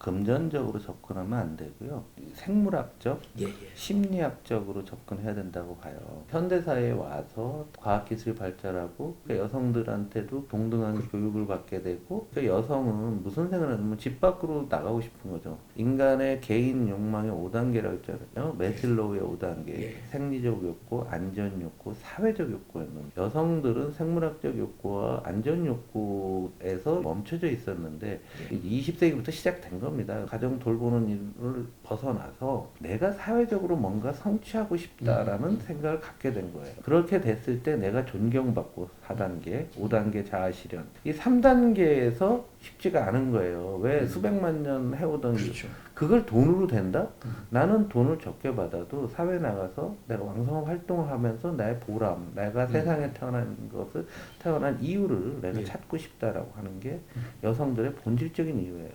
금전적으로 접근하면 안 되고요. 생물학적, 예, 예. 심리학적으로 접근해야 된다고 봐요. 현대사회에 와서 과학기술이 발달하고 그 여성들한테도 동등한 교육을 받게 되고 그 여성은 무슨 생각을 하냐면 집 밖으로 나가고 싶은 거죠. 인간의 개인 욕망의 5단계라고 했잖아요. 메슬로우의 5단계. 예. 생리적 욕구, 안전 욕구, 사회적 욕구였는데 여성들은 생물학적 욕구와 안전 욕구에서 멈춰져 있었는데 20세기부터 시작된 겁니다. 가정 돌보는 일을 벗어나서 내가 사회적으로 뭔가 성취하고 싶다라는 생각을 갖게 된 거예요. 그렇게 됐을 때 내가 존경받고 4단계, 5단계 자아 실현. 이 3단계에서 쉽지가 않은 거예요. 왜 수백만 년 해오던 일. 그렇죠. 그걸 돈으로 된다? 나는 돈을 적게 받아도 사회 나가서 내가 왕성한 활동을 하면서 나의 보람, 내가 세상에 태어난 것을 태어난 이유를 내가 예. 찾고 싶다라고 하는 게 여성들의 본질적인 이유예요.